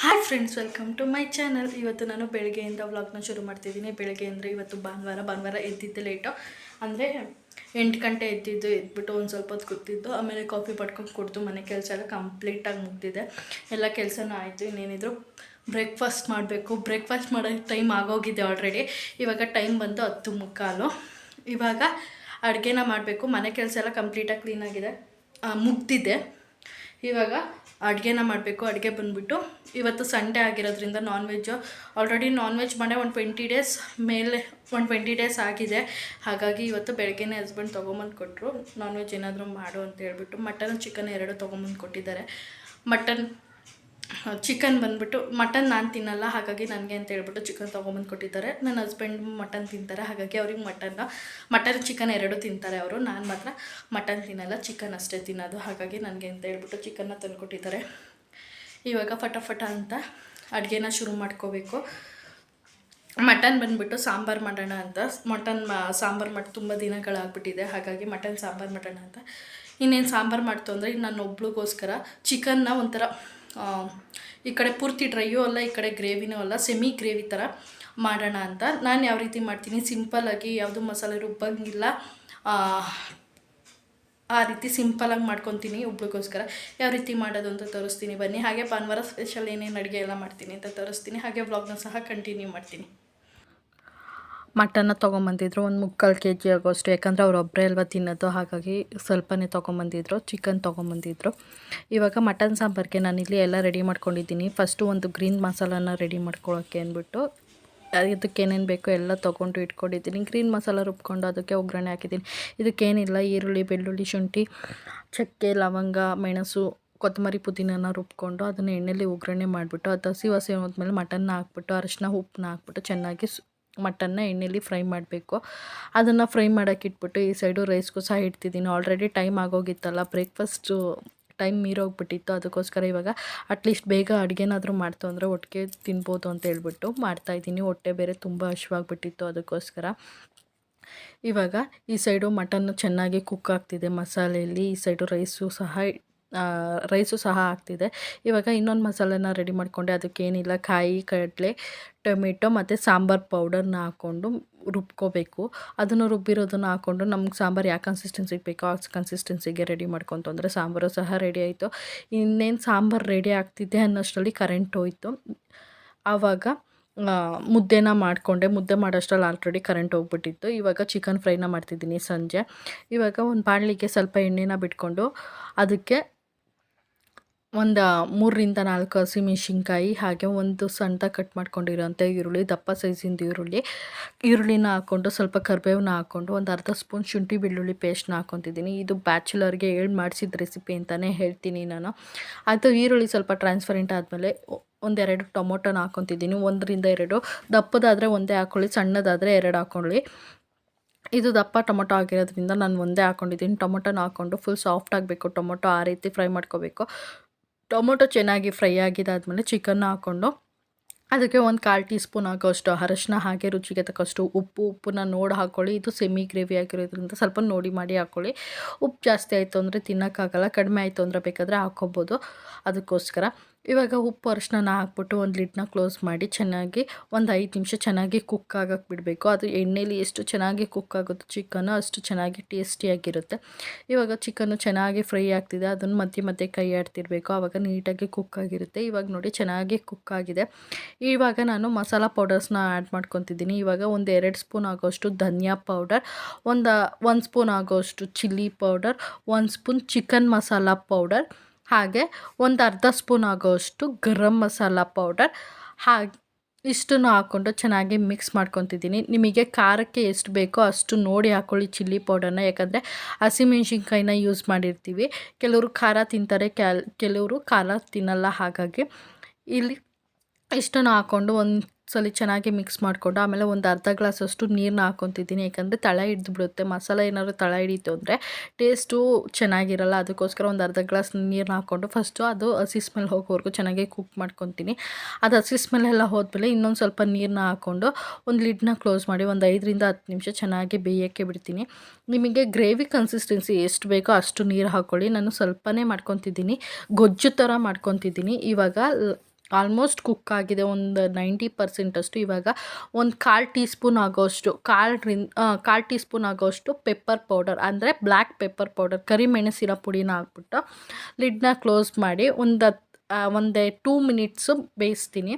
Hi friends welcome to my channel ಇವತ್ತು ನಾನು ಬೆಳಗ್ಗೆಯಿಂದ ವ್ಲಾಗ್ನ ಶುರು ಮಾಡ್ತಿದ್ದೀನಿ. ಬೆಳಗ್ಗೆ ಅಂದರೆ ಇವತ್ತು ಭಾನುವಾರ ಭಾನುವಾರ ಎದ್ದಿದ್ದೆ ಲೇಟು ಅಂದರೆ ಎಂಟು ಗಂಟೆ ಎದ್ದಿದ್ದು, ಎದ್ಬಿಟ್ಟು ಒಂದು ಸ್ವಲ್ಪ ಹೊತ್ತು ಕೂತಿದ್ದು, ಆಮೇಲೆ ಕಾಫಿ ಪಡ್ಕೊಂಡು ಕುಡ್ದು ಮನೆ ಕೆಲಸ ಎಲ್ಲ ಕಂಪ್ಲೀಟಾಗಿ ಮುಗ್ದಿದೆ. ಎಲ್ಲ ಕೆಲಸನೂ ಆಯಿತು, ಇನ್ನೇನಿದ್ರು ಬ್ರೇಕ್ಫಾಸ್ಟ್ ಮಾಡಬೇಕು. ಬ್ರೇಕ್ಫಾಸ್ಟ್ ಮಾಡೋ ಟೈಮ್ ಆಗೋಗಿದೆ ಆಲ್ರೆಡಿ ಇವಾಗ ಟೈಮ್ ಬಂದು ಹತ್ತು ಮುಕ್ಕಾಲು. ಇವಾಗ ಅಡುಗೆನ ಮಾಡಬೇಕು. ಮನೆ ಕೆಲಸ ಎಲ್ಲ ಕಂಪ್ಲೀಟಾಗಿ ಕ್ಲೀನಾಗಿದೆ ಮುಗ್ದಿದೆ. ಇವಾಗ ಅಡುಗೆನ ಮಾಡಬೇಕು, ಅಡುಗೆ ಬಂದುಬಿಟ್ಟು ಇವತ್ತು ಸಂಡೇ ಆಗಿರೋದ್ರಿಂದ non veg already non veg ಮಾಡೇ ಒಂದು ಟ್ವೆಂಟಿ ಡೇಸ್ ಮೇಲೆ ಒಂದು ಟ್ವೆಂಟಿ ಡೇಸ್ ಆಗಿದೆ. ಹಾಗಾಗಿ ಇವತ್ತು ಬೆಳಗ್ಗೆನೇ ಹಸ್ಬೆಂಡ್ ತೊಗೊಂಬಂದು ಕೊಟ್ಟರು ನಾನ್ ವೆಜ್ ಏನಾದರೂ ಮಾಡು ಅಂತ ಹೇಳ್ಬಿಟ್ಟು ಮಟನ್ ಚಿಕನ್ ಎರಡು ತೊಗೊಂಬಂದು ಕೊಟ್ಟಿದ್ದಾರೆ. ಮಟನ್ ಚಿಕನ್ ಬಂದುಬಿಟ್ಟು ಮಟನ್ ನಾನು ತಿನ್ನಲ್ಲ, ಹಾಗಾಗಿ ನನಗೆ ಅಂತ ಹೇಳ್ಬಿಟ್ಟು ಚಿಕನ್ ತೊಗೊಂಬಂದು ಕೊಟ್ಟಿದ್ದಾರೆ. ನನ್ನ ಹಸ್ಬೆಂಡ್ ಮಟನ್ ತಿಂತಾರೆ, ಹಾಗಾಗಿ ಅವ್ರಿಗೆ ಮಟನ್ನ ಮಟನ್ ಚಿಕನ್ ಎರಡು ತಿಂತಾರೆ ಅವರು. ನಾನು ಮಾತ್ರ ಮಟನ್ ತಿನ್ನಲ್ಲ ಚಿಕನ್ ಅಷ್ಟೇ ತಿನ್ನೋದು. ಹಾಗಾಗಿ ನನಗೆ ಅಂತ ಹೇಳ್ಬಿಟ್ಟು ಚಿಕನ್ನ ತಂದುಕೊಟ್ಟಿದ್ದಾರೆ ಇವಾಗ ಫಟಾಫಟ ಅಂತ ಅಡುಗೆನ ಶುರು ಮಾಡ್ಕೋಬೇಕು. ಮಟನ್ ಬಂದುಬಿಟ್ಟು ಸಾಂಬಾರು ಮಾಡೋಣ ಅಂತ. ಮಟನ್ ಮಾ ಸಾಂಬಾರು ಮಾಡಿ ತುಂಬ ದಿನಗಳಾಗ್ಬಿಟ್ಟಿದೆ. ಹಾಗಾಗಿ ಮಟನ್ ಸಾಂಬಾರು ಮಾಡೋಣ ಅಂತ. ಇನ್ನೇನು ಸಾಂಬಾರು ಮಾಡ್ತು ಅಂದರೆ, ನಾನು ಒಬ್ಳಿಗೋಸ್ಕರ ಚಿಕನ್ನ ಒಂಥರ ಈ ಕಡೆ ಪೂರ್ತಿ ಡ್ರೈಯೂ ಅಲ್ಲ ಈ ಕಡೆ ಗ್ರೇವಿನೂ ಅಲ್ಲ ಸೆಮಿ ಗ್ರೇವಿ ಥರ ಮಾಡೋಣ ಅಂತ. ನಾನು ಯಾವ ರೀತಿ ಮಾಡ್ತೀನಿ? ಸಿಂಪಲ್ಲಾಗಿ ಯಾವುದು ಮಸಾಲೆ ರುಬ್ಬಂಗಿಲ್ಲ ಆ, ರೀತಿ ಸಿಂಪಲಾಗಿ ಮಾಡ್ಕೊತೀನಿ ಒಬ್ಳಿಗೋಸ್ಕರ. ಯಾವ ರೀತಿ ಮಾಡೋದು ಅಂತ ತೋರಿಸ್ತೀನಿ. ಬನ್ನಿ ಹಾಗೆ ಭಾನುವಾರ ಸ್ಪೆಷಲ್ ಏನೇನು ಅಡುಗೆ ಎಲ್ಲ ಮಾಡ್ತೀನಿ ಅಂತ ತೋರಿಸ್ತೀನಿ. ಹಾಗೆ ವ್ಲಾಗ್ನ ಸಹ ಕಂಟಿನ್ಯೂ ಮಾಡ್ತೀನಿ. ಮಟನ್ನ ತೊಗೊಂಬಂದಿದ್ರು. ಒಂದು ಮುಕ್ಕಾಲು ಕೆ ಜಿ ಆಗೋಷ್ಟು. ಯಾಕಂದರೆ ಅವ್ರು ಒಬ್ಬರೇ ಅಲ್ವಾ ತಿನ್ನೋದು. ಹಾಗಾಗಿ ಸ್ವಲ್ಪನೇ ತೊಗೊಂಬಂದಿದ್ರು. ಚಿಕನ್ ತೊಗೊಂಬಂದಿದ್ರು. ಇವಾಗ ಮಟನ್ ಸಾಂಬಾರಿಗೆ ನಾನಿಲ್ಲಿ ಎಲ್ಲ ರೆಡಿ ಮಾಡ್ಕೊಂಡಿದ್ದೀನಿ. ಫಸ್ಟು ಒಂದು ಗ್ರೀನ್ ಮಸಾಲಾನ ರೆಡಿ ಮಾಡ್ಕೊಳ್ಳೋಕ್ಕೆ ಅಂದ್ಬಿಟ್ಟು, ಇದಕ್ಕೆ ಏನೇನು ಬೇಕೋ ಎಲ್ಲ ತೊಗೊಂಡು ಇಟ್ಕೊಂಡಿದ್ದೀನಿ. ಗ್ರೀನ್ ಮಸಾಲ ರುಬ್ಕೊಂಡು ಅದಕ್ಕೆ ಒಗ್ಗರಣೆ ಹಾಕಿದ್ದೀನಿ. ಇದಕ್ಕೇನಿಲ್ಲ, ಈರುಳ್ಳಿ, ಬೆಳ್ಳುಳ್ಳಿ, ಶುಂಠಿ, ಚಕ್ಕೆ, ಲವಂಗ, ಮೆಣಸು, ಕೊತ್ತಂಬರಿ ಪುದೀನನ ರುಬ್ಕೊಂಡು ಅದನ್ನು ಎಣ್ಣೆಲಿ ಒಗ್ಗರಣೆ ಮಾಡಿಬಿಟ್ಟು, ಅದು ಹಸಿ ಹಸಿ ಹೋದ್ಮೇಲೆ ಮಟನ್ನ ಹಾಕ್ಬಿಟ್ಟು ಅರಶಿನ ಉಪ್ಪನ್ನ ಹಾಕ್ಬಿಟ್ಟು ಚೆನ್ನಾಗಿ ಮಟನ್ನ ಎಣ್ಣೆಲಿ ಫ್ರೈ ಮಾಡಬೇಕು. ಅದನ್ನು ಫ್ರೈ ಮಾಡೋಕೆ ಇಟ್ಬಿಟ್ಟು ಈ ಸೈಡು ರೈಸ್ಗೂ ಸಹ ಇಡ್ತಿದ್ದೀನಿ. ಆಲ್ರೆಡಿ ಟೈಮ್ ಆಗೋಗಿತ್ತಲ್ಲ ಬ್ರೇಕ್ಫಾಸ್ಟು ಟೈಮ್ ಮೀರೋಗ್ಬಿಟ್ಟಿತ್ತು. ಅದಕ್ಕೋಸ್ಕರ ಇವಾಗ ಅಟ್ಲೀಸ್ಟ್ ಬೇಗ ಅಡುಗೆನಾದರೂ ಮಾಡ್ತು ಅಂದರೆ ಒಟ್ಟಿಗೆ ತಿನ್ಬೋದು ಅಂತ ಹೇಳ್ಬಿಟ್ಟು ಮಾಡ್ತಾಯಿದ್ದೀನಿ ಹೊಟ್ಟೆ ಬೇರೆ ತುಂಬ ಹಶ್ವಾಗಿಬಿಟ್ಟಿತ್ತು ಅದಕ್ಕೋಸ್ಕರ. ಇವಾಗ ಈ ಸೈಡು ಮಟನ್ನು ಚೆನ್ನಾಗಿ ಕುಕ್ ಆಗ್ತಿದೆ ಮಸಾಲೆಯಲ್ಲಿ. ಈ ಸೈಡು ರೈಸು ಸಹ ರೈಸು ಸಹ ಆಗ್ತಿದೆ. ಇವಾಗ ಇನ್ನೊಂದು ಮಸಾಲೆನ ರೆಡಿ ಮಾಡಿಕೊಂಡೆ. ಅದಕ್ಕೇನಿಲ್ಲ, ಕಾಯಿ, ಕಡಲೆ, ಟೊಮೆಟೊ ಮತ್ತು ಸಾಂಬಾರು ಪೌಡರ್ನ ಹಾಕ್ಕೊಂಡು ರುಬ್ಕೋಬೇಕು. ಅದನ್ನು ರುಬ್ಬಿರೋದನ್ನು ಹಾಕ್ಕೊಂಡು ನಮ್ಗೆ ಸಾಂಬಾರು ಯಾವ ಕನ್ಸಿಸ್ಟೆನ್ಸಿಗೆ ಬೇಕೋ ಆ ಕನ್ಸಿಸ್ಟೆನ್ಸಿಗೆ ರೆಡಿ ಮಾಡ್ಕೊತು ಅಂದರೆ ಸಾಂಬಾರು ಸಹ ರೆಡಿ ಆಯಿತು. ಇನ್ನೇನು ಸಾಂಬಾರು ರೆಡಿ ಆಗ್ತಿದೆ ಅನ್ನೋಷ್ಟರಲ್ಲಿ ಕರೆಂಟ್ ಹೋಯಿತು. ಆವಾಗ ಮುದ್ದೆನ ಮಾಡಿಕೊಂಡೆ. ಮುದ್ದೆ ಮಾಡೋಷ್ಟರಲ್ಲಿ ಆಲ್ರೆಡಿ ಕರೆಂಟ್ ಹೋಗ್ಬಿಟ್ಟಿತ್ತು. ಇವಾಗ ಚಿಕನ್ ಫ್ರೈನ ಮಾಡ್ತಿದ್ದೀನಿ ಸಂಜೆ. ಇವಾಗ ಒಂದು ಬಾಣಲಿಗೆ ಸ್ವಲ್ಪ ಎಣ್ಣೆನ ಬಿಟ್ಕೊಂಡು ಅದಕ್ಕೆ ಒಂದು ಮೂರರಿಂದ ನಾಲ್ಕು ಹಸಿಮೆಣ್ಸಿನ್ಕಾಯಿ ಹಾಗೆ ಒಂದು ಸಣ್ಣದಾಗಿ ಕಟ್ ಮಾಡ್ಕೊಂಡಿರೋಂಥ ಈರುಳ್ಳಿ, ದಪ್ಪ ಸೈಜಿಂದ ಈರುಳ್ಳಿ. ಈರುಳ್ಳಿನ ಹಾಕ್ಕೊಂಡು ಸ್ವಲ್ಪ ಕರಿಬೇವನ್ನ ಹಾಕ್ಕೊಂಡು ಒಂದು ಅರ್ಧ ಸ್ಪೂನ್ ಶುಂಠಿ ಬೆಳ್ಳುಳ್ಳಿ ಪೇಸ್ಟ್ನ ಹಾಕ್ಕೊತಿದ್ದೀನಿ ಇದು ಬ್ಯಾಚುಲರ್ಗೆ ಹೇಳಿ ಮಾಡಿಸಿದ ರೆಸಿಪಿ ಅಂತಲೇ ಹೇಳ್ತೀನಿ ನಾನು. ಅದು ಈರುಳ್ಳಿ ಸ್ವಲ್ಪ ಟ್ರಾನ್ಸ್ಪರೆಂಟ್ ಆದಮೇಲೆ ಒಂದೆರಡು ಟೊಮೊಟೊನ ಹಾಕ್ಕೊತಿದ್ದೀನಿ ಒಂದರಿಂದ ಎರಡು. ದಪ್ಪದಾದರೆ ಒಂದೇ ಹಾಕ್ಕೊಳ್ಳಿ ಸಣ್ಣದಾದರೆ ಎರಡು ಹಾಕ್ಕೊಳ್ಳಿ ಇದು ದಪ್ಪ ಟೊಮೊಟೊ ಆಗಿರೋದ್ರಿಂದ ನಾನು ಒಂದೇ ಹಾಕ್ಕೊಂಡಿದ್ದೀನಿ ಟೊಮೊಟೊನ ಹಾಕ್ಕೊಂಡು ಫುಲ್ ಸಾಫ್ಟ್ ಆಗಬೇಕು. ಟೊಮೊಟೊ ಆ ರೀತಿ ಫ್ರೈ ಮಾಡ್ಕೋಬೇಕು. ಟೊಮೊಟೊ ಚೆನ್ನಾಗಿ ಫ್ರೈ ಆಗಿದ್ದಾದಮೇಲೆ ಚಿಕನ್ನ ಹಾಕ್ಕೊಂಡು ಅದಕ್ಕೆ ಒಂದು ಕಾಲು ಟೀ ಸ್ಪೂನ್ ಹಾಕೋಷ್ಟು ಅರಶಿನ ಹಾಗೆ ರುಚಿಗೆ ತಕ್ಕಷ್ಟು ಉಪ್ಪು, ಉಪ್ಪನ್ನ ನೋಡಿ ಹಾಕ್ಕೊಳ್ಳಿ ಇದು ಸೆಮಿ ಗ್ರೇವಿ ಆಗಿರೋದ್ರಿಂದ ಸ್ವಲ್ಪ ನೋಡಿ ಮಾಡಿ ಹಾಕ್ಕೊಳ್ಳಿ ಉಪ್ಪು ಜಾಸ್ತಿ ಆಯಿತು ಅಂದರೆ ತಿನ್ನೋಕ್ಕಾಗಲ್ಲ, ಕಡಿಮೆ ಆಯಿತು ಅಂದರೆ ಬೇಕಾದರೆ ಹಾಕ್ಕೊಬೋದು. ಅದಕ್ಕೋಸ್ಕರ ಇವಾಗ ಉಪ್ಪು ಅರ್ಶನ ಹಾಕ್ಬಿಟ್ಟು ಒಂದು ಲಿಡ್ನ ಕ್ಲೋಸ್ ಮಾಡಿ ಚೆನ್ನಾಗಿ ಒಂದು ಐದು ನಿಮಿಷ ಚೆನ್ನಾಗಿ ಕುಕ್ ಆಗಕ್ಕೆ ಬಿಡಬೇಕು. ಅದು ಎಣ್ಣೆಯಲ್ಲಿ ಎಷ್ಟು ಚೆನ್ನಾಗಿ ಕುಕ್ ಆಗುತ್ತೆ ಚಿಕನ್ನು ಅಷ್ಟು ಚೆನ್ನಾಗಿ ಟೇಸ್ಟಿಯಾಗಿರುತ್ತೆ. ಇವಾಗ ಚಿಕನ್ನು ಚೆನ್ನಾಗಿ ಫ್ರೈ ಆಗ್ತಿದೆ. ಅದನ್ನು ಮಧ್ಯೆ ಮಧ್ಯೆ ಕೈ ಆಡ್ತಿರ್ಬೇಕು. ಆವಾಗ ನೀಟಾಗಿ ಕುಕ್ ಆಗಿರುತ್ತೆ. ಇವಾಗ ನೋಡಿ ಚೆನ್ನಾಗಿ ಕುಕ್ ಆಗಿದೆ. ಇವಾಗ ನಾನು ಮಸಾಲ ಪೌಡರ್ಸ್ನ ಆ್ಯಡ್ ಮಾಡ್ಕೊತಿದ್ದೀನಿ. ಇವಾಗ ಒಂದು ಎರಡು ಸ್ಪೂನ್ ಆಗೋಷ್ಟು ಧನಿಯಾ ಪೌಡರ್, ಒಂದು ಒಂದು ಸ್ಪೂನ್ ಆಗೋಷ್ಟು ಚಿಲ್ಲಿ ಪೌಡರ್, ಒಂದು ಸ್ಪೂನ್ ಚಿಕನ್ ಮಸಾಲ ಪೌಡರ್ ಹಾಗೆ ಒಂದು ಅರ್ಧ ಸ್ಪೂನ್ ಆಗೋಷ್ಟು ಗರಂ ಮಸಾಲ ಪೌಡರ್. ಹಾಗೆ ಇಷ್ಟನ್ನು ಹಾಕ್ಕೊಂಡು ಚೆನ್ನಾಗಿ ಮಿಕ್ಸ್ ಮಾಡ್ಕೊತಿದ್ದೀನಿ. ನಿಮಗೆ ಖಾರಕ್ಕೆ ಎಷ್ಟು ಬೇಕೋ ಅಷ್ಟು ನೋಡಿ ಹಾಕ್ಕೊಳ್ಳಿ ಚಿಲ್ಲಿ ಪೌಡರ್ನ. ಯಾಕಂದರೆ ಹಸಿಮೆಣ್ಸಿನ್ಕಾಯಿನ ಯೂಸ್ ಮಾಡಿರ್ತೀವಿ. ಕೆಲವರು ಖಾರ ತಿಂತಾರೆ ಕೆಲವರು ಖಾರ ತಿನ್ನಲ್ಲ ಹಾಗಾಗಿ. ಇಲ್ಲಿ ಇಷ್ಟನ್ನು ಹಾಕ್ಕೊಂಡು ಒಂದು ಸಲ ಚೆನ್ನಾಗಿ ಮಿಕ್ಸ್ ಮಾಡಿಕೊಂಡು ಆಮೇಲೆ ಒಂದು ಅರ್ಧ ಗ್ಲಾಸಷ್ಟು ನೀರನ್ನ ಹಾಕ್ಕೊತಿದ್ದೀನಿ ಯಾಕಂದರೆ ತಳ ಹಿಡ್ದು ಬಿಡುತ್ತೆ. ಮಸಾಲೆ ಏನಾದ್ರು ತಳ ಹಿಡಿತು ಅಂದರೆ ಟೇಸ್ಟು ಚೆನ್ನಾಗಿರಲ್ಲ. ಅದಕ್ಕೋಸ್ಕರ ಒಂದು ಅರ್ಧ ಗ್ಲಾಸ್ ನೀರನ್ನ ಹಾಕ್ಕೊಂಡು ಫಸ್ಟು ಅದು ಹಸಿ ಸ್ಮೆಲ್ ಹೋಗೋವರೆಗೂ ಚೆನ್ನಾಗಿ ಕುಕ್ ಮಾಡ್ಕೊತೀನಿ. ಅದು ಹಸಿ ಸ್ಮೆಲ್ ಎಲ್ಲ ಹೋದ್ಮೇಲೆ ಇನ್ನೊಂದು ಸ್ವಲ್ಪ ನೀರನ್ನ ಹಾಕ್ಕೊಂಡು ಒಂದು ಲಿಡ್ನ ಕ್ಲೋಸ್ ಮಾಡಿ ಒಂದು ಐದರಿಂದ ಹತ್ತು ನಿಮಿಷ ಚೆನ್ನಾಗಿ ಬೇಯೋಕ್ಕೆ ಬಿಡ್ತೀನಿ. ನಿಮಗೆ ಗ್ರೇವಿ ಕನ್ಸಿಸ್ಟೆನ್ಸಿ ಎಷ್ಟು ಬೇಕೋ ಅಷ್ಟು ನೀರು ಹಾಕ್ಕೊಳ್ಳಿ ನಾನು ಸ್ವಲ್ಪನೇ ಮಾಡ್ಕೊತಿದ್ದೀನಿ. ಗೊಜ್ಜು ಥರ ಮಾಡ್ಕೊತಿದ್ದೀನಿ. ಇವಾಗ ಆಲ್ಮೋಸ್ಟ್ ಕುಕ್ ಆಗಿದೆ ಒಂದು ನೈಂಟಿ ಪರ್ಸೆಂಟಷ್ಟು ಇವಾಗ ಒಂದು ಕಾಲು ಟೀ ಸ್ಪೂನ್ ಆಗೋಷ್ಟು ಕಾಲ್ರಿಂದ ಕಾಲು ಟೀ ಸ್ಪೂನ್ ಆಗೋಷ್ಟು ಪೆಪ್ಪರ್ ಪೌಡರ್, ಅಂದರೆ ಬ್ಲ್ಯಾಕ್ ಪೆಪ್ಪರ್ ಪೌಡರ್ ಕರಿಮೆಣಸಿನ ಪುಡಿನ ಹಾಕ್ಬಿಟ್ಟು ಲಿಡ್ನ ಕ್ಲೋಸ್ ಮಾಡಿ ಒಂದು ಒಂದೇ ಟೂ ಮಿನಿಟ್ಸು ಬೇಯಿಸ್ತೀನಿ.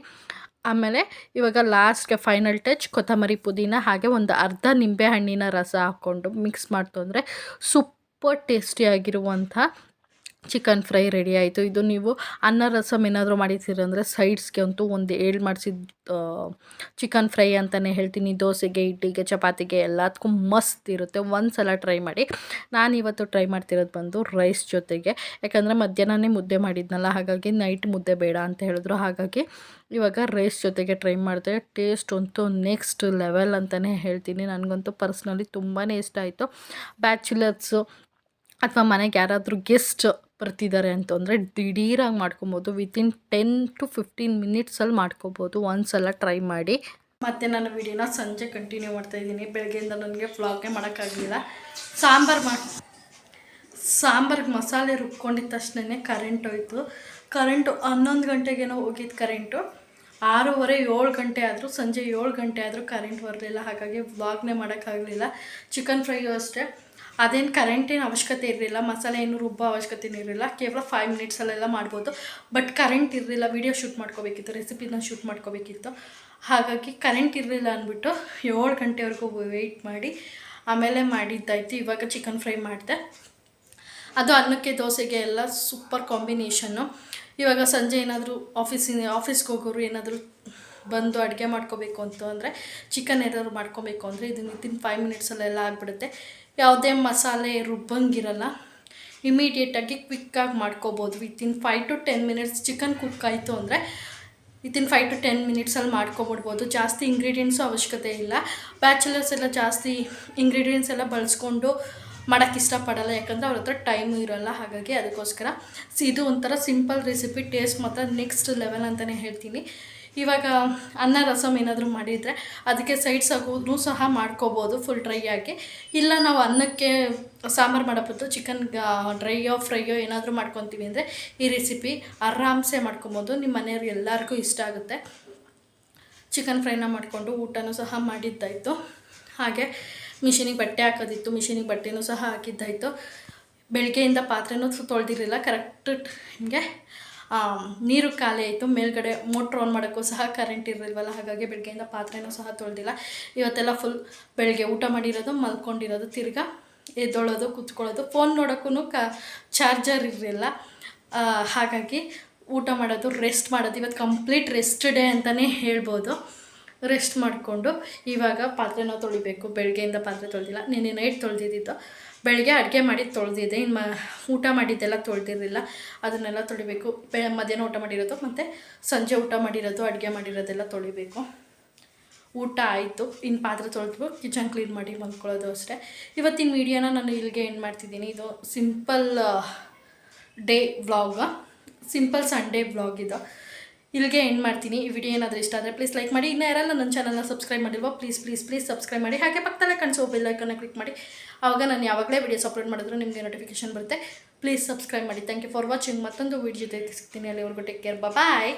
ಆಮೇಲೆ ಇವಾಗ ಲಾಸ್ಟ್ಗೆ ಫೈನಲ್ ಟಚ್ ಕೊತ್ತಂಬರಿ ಪುದೀನ, ಹಾಗೆ ಒಂದು ಅರ್ಧ ನಿಂಬೆಹಣ್ಣಿನ ರಸ ಹಾಕ್ಕೊಂಡು ಮಿಕ್ಸ್ ಮಾಡ್ತು ಅಂದರೆ ಸೂಪರ್ ಟೇಸ್ಟಿಯಾಗಿರುವಂಥ ಚಿಕನ್ ಫ್ರೈ ರೆಡಿ ಆಯಿತು. ಇದು ನೀವು ಅನ್ನ ರಸಮ್ ಏನಾದರೂ ಮಾಡಿದ್ದೀರಂದರೆ ಸೈಡ್ಸ್ಗೆ ಅಂತೂ ಒಂದು ಏಳು ಮಾಡಿಸಿದ ಚಿಕನ್ ಫ್ರೈ ಅಂತಲೇ ಹೇಳ್ತೀನಿ. ದೋಸೆಗೆ, ಇಡ್ಲಿಗೆ, ಚಪಾತಿಗೆ ಎಲ್ಲದಕ್ಕೂ ಮಸ್ತ್ ಇರುತ್ತೆ. ಒಂದು ಸಲ ಟ್ರೈ ಮಾಡಿ. ನಾನು ಇವತ್ತು ಟ್ರೈ ಮಾಡ್ತಿರೋದು ಬಂದು ರೈಸ್ ಜೊತೆಗೆ. ಯಾಕಂದರೆ ಮಧ್ಯಾಹ್ನನೇ ಮುದ್ದೆ ಮಾಡಿದ್ನಲ್ಲ, ಹಾಗಾಗಿ ನೈಟ್ ಮುದ್ದೆ ಬೇಡ ಅಂತ ಹೇಳಿದ್ರು. ಹಾಗಾಗಿ ಇವಾಗ ರೈಸ್ ಜೊತೆಗೆ ಟ್ರೈ ಮಾಡಿದೆ. ಟೇಸ್ಟ್ ಅಂತೂ ನೆಕ್ಸ್ಟ್ ಲೆವೆಲ್ ಅಂತಲೇ ಹೇಳ್ತೀನಿ. ನನಗಂತೂ ಪರ್ಸ್ನಲಿ ತುಂಬಾ ಇಷ್ಟ ಆಯಿತು. ಬ್ಯಾಚುಲರ್ಸು ಅಥವಾ ಮನೆಗೆ ಯಾರಾದರೂ ಗೆಸ್ಟ್ ಬರ್ತಿದ್ದಾರೆ ಅಂತಂದರೆ ದಿಢೀರಾಗಿ ಮಾಡ್ಕೊಬೋದು. ವಿತಿನ್ ಟೆನ್ ಟು ಫಿಫ್ಟೀನ್ ಮಿನಿಟ್ಸಲ್ಲಿ ಮಾಡ್ಕೊಬೋದು. ಒಂದ್ಸಲ ಟ್ರೈ ಮಾಡಿ. ಮತ್ತು ನಾನು ವಿಡಿಯೋನ ಸಂಜೆ ಕಂಟಿನ್ಯೂ ಮಾಡ್ತಾಯಿದ್ದೀನಿ ಬೆಳಗ್ಗೆಯಿಂದ ನನಗೆ ಫ್ಲಾಗೇ ಮಾಡೋಕ್ಕಾಗಲಿಲ್ಲ. ಸಾಂಬಾರು ಮಾಡಿ ಸಾಂಬಾರ್ಗೆ ಮಸಾಲೆ ರುಬ್ಕೊಂಡಿದ್ದ ತಕ್ಷಣ ಕರೆಂಟ್ ಹೋಯ್ತು. ಕರೆಂಟು ಹನ್ನೊಂದು ಗಂಟೆಗೇನೋ ಹೋಗಿದ್ದು ಕರೆಂಟು ಆರೂವರೆ, ಏಳು ಗಂಟೆ ಆದರೂ, ಸಂಜೆ ಏಳು ಗಂಟೆ ಆದರೂ ಕರೆಂಟ್ ಬರಲಿಲ್ಲ. ಹಾಗಾಗಿ ವ್ಲಾಗ್ನೇ ಮಾಡೋಕ್ಕಾಗಲಿಲ್ಲ. ಚಿಕನ್ ಫ್ರೈಯು ಅಷ್ಟೇ. ಅದೇನು ಕರೆಂಟಿನ ಅವಶ್ಯಕತೆ ಇರಲಿಲ್ಲ, ಮಸಾಲೆ ಏನು ರುಬ್ಬೋ ಅವಶ್ಯಕತೆ ಇರಲಿಲ್ಲ, ಕೇವಲ ಫೈವ್ ಮಿನಿಟ್ಸಲ್ಲೆಲ್ಲ ಮಾಡ್ಬೋದು. ಬಟ್ ಕರೆಂಟ್ ಇರಲಿಲ್ಲ ವೀಡಿಯೋ ಶೂಟ್ ಮಾಡ್ಕೋಬೇಕಿತ್ತು ರೆಸಿಪಿನ ಶೂಟ್ ಮಾಡ್ಕೋಬೇಕಿತ್ತು. ಹಾಗಾಗಿ ಕರೆಂಟ್ ಇರಲಿಲ್ಲ ಅಂದ್ಬಿಟ್ಟು ಏಳು ಗಂಟೆವರೆಗೂ ವೆಯ್ಟ್ ಮಾಡಿ, ಆಮೇಲೆ ಮಾಡಿದ್ದಾಯಿತು. ಇವಾಗ ಚಿಕನ್ ಫ್ರೈ ಮಾಡಿದೆ. ಅದು ಅನ್ನಕ್ಕೆ ದೋಸೆಗೆ ಎಲ್ಲ ಸೂಪರ್ ಕಾಂಬಿನೇಷನ್ನು ಇವಾಗ ಸಂಜೆ ಏನಾದರೂ ಆಫೀಸಿನ ಆಫೀಸ್ಗೆ ಹೋಗೋರು ಏನಾದರೂ ಬಂದು ಅಡುಗೆ ಮಾಡ್ಕೋಬೇಕು ಅಂತ ಅಂದರೆ ಚಿಕನ್ ಏನಾದ್ರು ಮಾಡ್ಕೋಬೇಕು ಅಂದರೆ ಇದು ವಿತಿನ್ ಫೈವ್ ಮಿನಿಟ್ಸಲ್ಲೆಲ್ಲ ಆಗಿಬಿಡುತ್ತೆ. ಯಾವುದೇ ಮಸಾಲೆ ರುಬ್ಬಂಗಿರಲ್ಲ. ಇಮಿಡಿಯೇಟಾಗಿ ಕ್ವಿಕ್ಕಾಗಿ ಮಾಡ್ಕೋಬೋದು. Within five to ten minutes chicken cook ಆಯಿತು ಅಂದರೆ ವಿತಿನ್ ಫೈವ್ ಟು ಟೆನ್ ಮಿನಿಟ್ಸಲ್ಲಿ ಮಾಡ್ಕೊಬಿಡ್ಬೋದು. ಜಾಸ್ತಿ ಇಂಗ್ರೀಡಿಯೆಂಟ್ಸು ಅವಶ್ಯಕತೆ ಇಲ್ಲ. ಬ್ಯಾಚುಲರ್ಸ್ ಎಲ್ಲ ಜಾಸ್ತಿ ಇಂಗ್ರೀಡಿಯೆಂಟ್ಸ್ ಎಲ್ಲ ಬಳಸ್ಕೊಂಡು ಮಾಡೋಕ್ಕೆ ಇಷ್ಟಪಡಲ್ಲ. ಯಾಕಂದರೆ ಅವ್ರ ಹತ್ರ ಟೈಮು ಇರೋಲ್ಲ. ಹಾಗಾಗಿ ಅದಕ್ಕೋಸ್ಕರ. ಇದು ಒಂಥರ ಸಿಂಪಲ್ ರೆಸಿಪಿ ಟೇಸ್ಟ್ ಮಾತ್ರ ನೆಕ್ಸ್ಟ್ ಲೆವೆಲ್ ಅಂತಲೇ ಹೇಳ್ತೀನಿ. ಇವಾಗ ಅನ್ನ, ರಸಮ್ ಏನಾದರೂ ಮಾಡಿದರೆ ಅದಕ್ಕೆ ಸೈಡ್ಸ್ ಆಗೋದು ಸಹ ಮಾಡ್ಕೋಬೋದು ಫುಲ್ ಡ್ರೈ ಆಗಿ. ಇಲ್ಲ ನಾವು ಅನ್ನಕ್ಕೆ ಸಾಂಬಾರು ಮಾಡೋ ಬದಲು ಚಿಕನ್ ಡ್ರೈಯೋ ಫ್ರೈಯೋ ಏನಾದರೂ ಮಾಡ್ಕೊತೀವಿ ಅಂದರೆ ಈ ರೆಸಿಪಿ ಆರಾಮ್ಸೆ ಮಾಡ್ಕೊಬೋದು. ನಿಮ್ಮ ಮನೆಯವ್ರಿಗೆ ಎಲ್ಲರಿಗೂ ಇಷ್ಟ ಆಗುತ್ತೆ. ಚಿಕನ್ ಫ್ರೈನ ಮಾಡಿಕೊಂಡು ಊಟನೂ ಸಹ ಮಾಡಿದ್ದಾಯಿತು. ಹಾಗೆ ಮಿಷಿನಿಗೆ ಬಟ್ಟೆ ಹಾಕೋದಿತ್ತು ಮಿಷಿನಿಗೆ ಬಟ್ಟೆನೂ ಸಹ ಹಾಕಿದ್ದಾಯಿತು. ಬೆಳಗ್ಗೆಯಿಂದ ಪಾತ್ರೆನೂ ತೊಳೆದಿರಲಿಲ್ಲ ಕರೆಕ್ಟ್ ನಿಮಗೆ ನೀರು ಖಾಲಿ ಆಯಿತು, ಮೇಲ್ಗಡೆ ಮೋಟ್ರ್ ಆನ್ ಮಾಡೋಕ್ಕೂ ಸಹ ಕರೆಂಟ್ ಇರಲಿಲ್ವಲ್ಲ, ಹಾಗಾಗಿ ಬೆಳಗ್ಗೆಯಿಂದ ಪಾತ್ರೆನೂ ಸಹ ತೊಳೆದಿಲ್ಲ. ಇವತ್ತೆಲ್ಲ ಫುಲ್ ಬೆಳಗ್ಗೆ ಊಟ ಮಾಡಿರೋದು, ಮಲ್ಕೊಂಡಿರೋದು, ತಿರ್ಗಾ ಎದ್ದೊಳೋದು, ಕೂತ್ಕೊಳ್ಳೋದು. ಫೋನ್ ನೋಡೋಕ್ಕೂ ಕ ಚಾರ್ಜರ್ ಇರಲಿಲ್ಲ. ಹಾಗಾಗಿ ಊಟ ಮಾಡೋದು ರೆಸ್ಟ್ ಮಾಡೋದು ಇವತ್ತು ಕಂಪ್ಲೀಟ್ ರೆಸ್ಟ್ ಡೇ ಅಂತಲೇ ಹೇಳ್ಬೋದು. ರೆಸ್ಟ್ ಮಾಡಿಕೊಂಡು ಇವಾಗ ಪಾತ್ರೆನ ತೊಳಿಬೇಕು. ಬೆಳಗ್ಗೆಯಿಂದ ಪಾತ್ರೆ ತೊಳೆದಿಲ್ಲ. ನಿನ್ನೆ ನೈಟ್ ತೊಳೆದಿದ್ದು ಬೆಳಗ್ಗೆ ಅಡುಗೆ ಮಾಡಿ ತೊಳೆದಿದೆ ಇನ್ನು ಮ, ಊಟ ಮಾಡಿದ್ದೆಲ್ಲ ತೊಳೆದಿರಲಿಲ್ಲ. ಅದನ್ನೆಲ್ಲ ತೊಳಿಬೇಕು. ಬೆ, ಮಧ್ಯಾಹ್ನ ಊಟ ಮಾಡಿರೋದು ಮತ್ತು ಸಂಜೆ ಊಟ ಮಾಡಿರೋದು, ಅಡುಗೆ ಮಾಡಿರೋದೆಲ್ಲ ತೊಳಿಬೇಕು. ಊಟ ಆಯಿತು. ಇನ್ನು ಪಾತ್ರೆ ತೊಳೆದು ಕಿಚನ್ ಕ್ಲೀನ್ ಮಾಡಿ ಮಲ್ಕೊಳ್ಳೋದು ಅಷ್ಟೇ. ಇವತ್ತಿನ ವೀಡಿಯೋನ ನಾನು ಇಲ್ಲಿಗೆ ಏನು ಮಾಡ್ತಿದ್ದೀನಿ. ಇದು simple, day vlog. Simple Sunday vlog ಇದು. ಇಲ್ಲಿಗೆ ಎಂಡ್ ಮಾಡ್ತೀನಿ. ಈ ವಿಡಿಯೋ ಏನಾದರೂ ಇಷ್ಟ ಆದರೆ ಪ್ಲೀಸ್ ಲೈಕ್ ಮಾಡಿ. ಇನ್ನೂ ಯಾರಲ್ಲ ನನ್ನ ಚಾನಲ್ನ ಸಬ್ಸ್ಕ್ರೈಬ್ ಮಾಡಿಲ್ವಾ ಪ್ಲೀಸ್ ಪ್ಲೀಸ್ ಪ್ಲೀಸ್ ಸಬ್ಸ್ಕ್ರೈಬ್ ಮಾಡಿ. ಹಾಗೆ ಪಕ್ಕದಲ್ಲೇ ಕಾಣಿಸೋ ಬೆಲ್ ಐಕನ್ನ ಕ್ಲಿಕ್ ಮಾಡಿ. ಆವಾಗ ನಾನು ಯಾವಾಗಲೇ ವಿಡಿಯೋಸ್ ಅಪ್ಲೋಡ್ ಮಾಡಿದ್ರು ನಿಮಗೆ ನೋಟಿಫಿಕೇಶನ್ ಬರುತ್ತೆ. ಪ್ಲೀಸ್ ಸಬ್ಸ್ಕ್ರೈಬ್ ಮಾಡಿ. ಥ್ಯಾಂಕ್ ಯು ಫಾರ್ ವಾಚಿಂಗ್ ಮತ್ತೊಂದು ವಿಡಿಯೋ ಜೊತೆ ಸಿಗ್ತೀನಿ. ಅಲ್ಲಿವರೆಗೂ ಟೇಕ್ ಕೇರ್ ಬಾಯ್